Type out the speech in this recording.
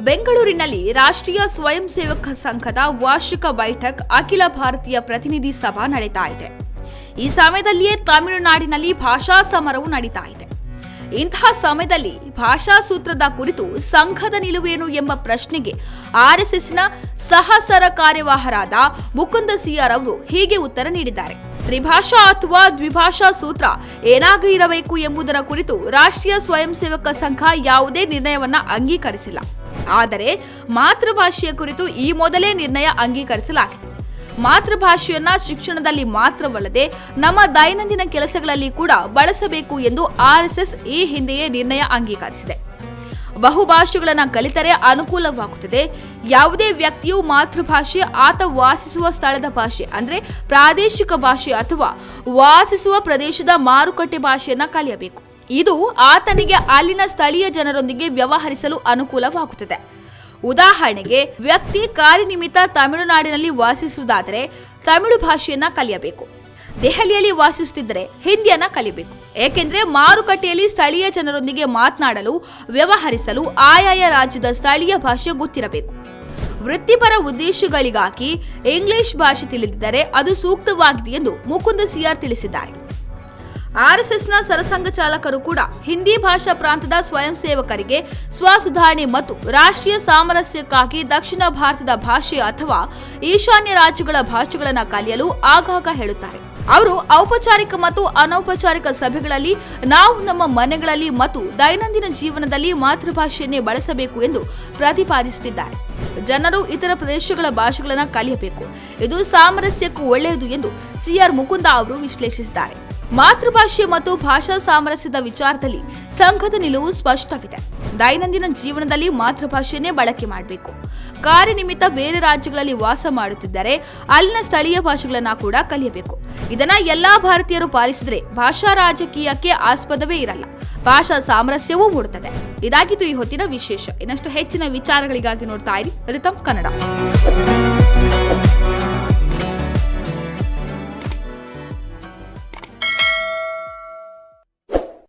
ಬೆಂಗಳೂರಿನಲ್ಲಿ ರಾಷ್ಟ್ರೀಯ ಸ್ವಯಂ ಸೇವಕ ಸಂಘದ ವಾರ್ಷಿಕ ಬೈಠಕ್ ಅಖಿಲ ಭಾರತೀಯ ಪ್ರತಿನಿಧಿ ಸಭಾ ನಡೀತಾ ಇದೆ. ಈ ಸಮಯದಲ್ಲಿಯೇ ತಮಿಳುನಾಡಿನಲ್ಲಿ ಭಾಷಾ ಸಮರವು ನಡೀತಾ ಇದೆ. ಇಂತಹ ಸಮಯದಲ್ಲಿ ಭಾಷಾ ಸೂತ್ರದ ಕುರಿತು ಸಂಘದ ನಿಲುವೇನು ಎಂಬ ಪ್ರಶ್ನೆಗೆ ಆರ್ಎಸ್ಎಸ್ನ ಸಹಸರ ಕಾರ್ಯವಾಹರಾದ ಮುಕುಂದ ಸಿಆರ್ ಅವರು ಹೀಗೆ ಉತ್ತರ ನೀಡಿದ್ದಾರೆ. ತ್ರಿಭಾಷಾ ಅಥವಾ ದ್ವಿಭಾಷಾ ಸೂತ್ರ ಏನಾಗಿರಬೇಕು ಎಂಬುದರ ಕುರಿತು ರಾಷ್ಟ್ರೀಯ ಸ್ವಯಂ ಸೇವಕ ಸಂಘ ಯಾವುದೇ ನಿರ್ಣಯವನ್ನ ಅಂಗೀಕರಿಸಿಲ್ಲ. ಆದರೆ ಮಾತೃಭಾಷೆಯ ಕುರಿತು ಈ ಮೊದಲೇ ನಿರ್ಣಯ ಅಂಗೀಕರಿಸಲಾಗಿದೆ. ಮಾತೃಭಾಷೆಯನ್ನ ಶಿಕ್ಷಣದಲ್ಲಿ ಮಾತ್ರವಲ್ಲದೆ ನಮ್ಮ ದೈನಂದಿನ ಕೆಲಸಗಳಲ್ಲಿ ಕೂಡ ಬಳಸಬೇಕು ಎಂದು ಆರ್ಎಸ್ಎಸ್ ಈ ಹಿಂದೆಯೇ ನಿರ್ಣಯ ಅಂಗೀಕರಿಸಿದೆ. ಬಹುಭಾಷೆಗಳನ್ನು ಕಲಿತರೆ ಅನುಕೂಲವಾಗುತ್ತದೆ. ಯಾವುದೇ ವ್ಯಕ್ತಿಯು ಮಾತೃಭಾಷೆ ಆತ ವಾಸಿಸುವ ಸ್ಥಳದ ಭಾಷೆ ಅಂದರೆ ಪ್ರಾದೇಶಿಕ ಭಾಷೆ ಅಥವಾ ವಾಸಿಸುವ ಪ್ರದೇಶದ ಮಾರುಕಟ್ಟೆ ಭಾಷೆಯನ್ನು ಕಲಿಯಬೇಕು. ಇದು ಆತನಿಗೆ ಅಲ್ಲಿನ ಸ್ಥಳೀಯ ಜನರೊಂದಿಗೆ ವ್ಯವಹರಿಸಲು ಅನುಕೂಲವಾಗುತ್ತದೆ. ಉದಾಹರಣೆಗೆ, ವ್ಯಕ್ತಿ ಕಾರ್ಯನಿಮಿತ್ತ ತಮಿಳುನಾಡಿನಲ್ಲಿ ವಾಸಿಸುವುದಾದರೆ ತಮಿಳು ಭಾಷೆಯನ್ನ ಕಲಿಯಬೇಕು. ದೆಹಲಿಯಲ್ಲಿ ವಾಸಿಸುತ್ತಿದ್ದರೆ ಹಿಂದಿಯನ್ನ ಕಲಿಬೇಕು ಏಕೆಂದರೆ ಮಾರುಕಟ್ಟೆಯಲ್ಲಿ ಸ್ಥಳೀಯ ಜನರೊಂದಿಗೆ ಮಾತನಾಡಲು, ವ್ಯವಹರಿಸಲು ಆಯಾಯ ರಾಜ್ಯದ ಸ್ಥಳೀಯ ಭಾಷೆ ಗೊತ್ತಿರಬೇಕು. ವೃತ್ತಿಪರ ಉದ್ದೇಶಗಳಿಗಾಗಿ ಇಂಗ್ಲಿಷ್ ಭಾಷೆ ತಿಳಿದಿದ್ದರೆ ಅದು ಸೂಕ್ತವಾಗಿದೆ ಎಂದು ಮುಕುಂದ ಸಿಆರ್ ತಿಳಿಸಿದ್ದಾರೆ. ಆರ್ಎಸ್ಎಸ್ನ ಸರಸಂಘ ಚಾಲಕರು ಕೂಡ ಹಿಂದಿ ಭಾಷಾ ಪ್ರಾಂತದ ಸ್ವಯಂ ಸೇವಕರಿಗೆ ಸ್ವಸುಧಾರಣೆ ಮತ್ತು ರಾಷ್ಟ್ರೀಯ ಸಾಮರಸ್ಯಕ್ಕಾಗಿ ದಕ್ಷಿಣ ಭಾರತದ ಭಾಷೆ ಅಥವಾ ಈಶಾನ್ಯ ರಾಜ್ಯಗಳ ಭಾಷೆಗಳನ್ನು ಕಲಿಯಲು ಆಗಾಗ ಹೇಳುತ್ತಾರೆ. ಅವರು ಔಪಚಾರಿಕ ಮತ್ತು ಅನೌಪಚಾರಿಕ ಸಭೆಗಳಲ್ಲಿ ನಾವು ನಮ್ಮ ಮನೆಗಳಲ್ಲಿ ಮತ್ತು ದೈನಂದಿನ ಜೀವನದಲ್ಲಿ ಮಾತೃಭಾಷೆಯನ್ನೇ ಬಳಸಬೇಕು ಎಂದು ಪ್ರತಿಪಾದಿಸುತ್ತಿದ್ದಾರೆ. ಜನರು ಇತರ ಪ್ರದೇಶಗಳ ಭಾಷೆಗಳನ್ನು ಕಲಿಯಬೇಕು. ಇದು ಸಾಮರಸ್ಯಕ್ಕೂ ಒಳ್ಳೆಯದು ಎಂದು ಸಿಆರ್ ಮುಕುಂದ ಅವರು ವಿಶ್ಲೇಷಿಸಿದ್ದಾರೆ. ಮಾತೃಭಾಷೆ ಮತ್ತು ಭಾಷಾ ಸಾಮರಸ್ಯದ ವಿಚಾರದಲ್ಲಿ ಸಂಘದ ನಿಲುವು ಸ್ಪಷ್ಟವಿದೆ. ದೈನಂದಿನ ಜೀವನದಲ್ಲಿ ಮಾತೃಭಾಷೆಯನ್ನೇ ಬಳಕೆ ಮಾಡಬೇಕು. ಕಾರ್ಯನಿಮಿತ್ತ ಬೇರೆ ರಾಜ್ಯಗಳಲ್ಲಿ ವಾಸ ಮಾಡುತ್ತಿದ್ದರೆ ಅಲ್ಲಿನ ಸ್ಥಳೀಯ ಭಾಷೆಗಳನ್ನ ಕೂಡ ಕಲಿಯಬೇಕು. ಇದನ್ನ ಎಲ್ಲಾ ಭಾರತೀಯರು ಪಾಲಿಸಿದ್ರೆ ಭಾಷಾ ರಾಜಕೀಯಕ್ಕೆ ಆಸ್ಪದವೇ ಇರಲ್ಲ. ಭಾಷಾ ಸಾಮರಸ್ಯವೂ ಮೂಡುತ್ತದೆ. ಇದಾಗಿತ್ತು ಈ ಹೊತ್ತಿನ ವಿಶೇಷ. ಇನ್ನಷ್ಟು ಹೆಚ್ಚಿನ ವಿಚಾರಗಳಿಗಾಗಿ ನೋಡ್ತಾ ಇರಿ ರಿತಂ ಕನ್ನಡ.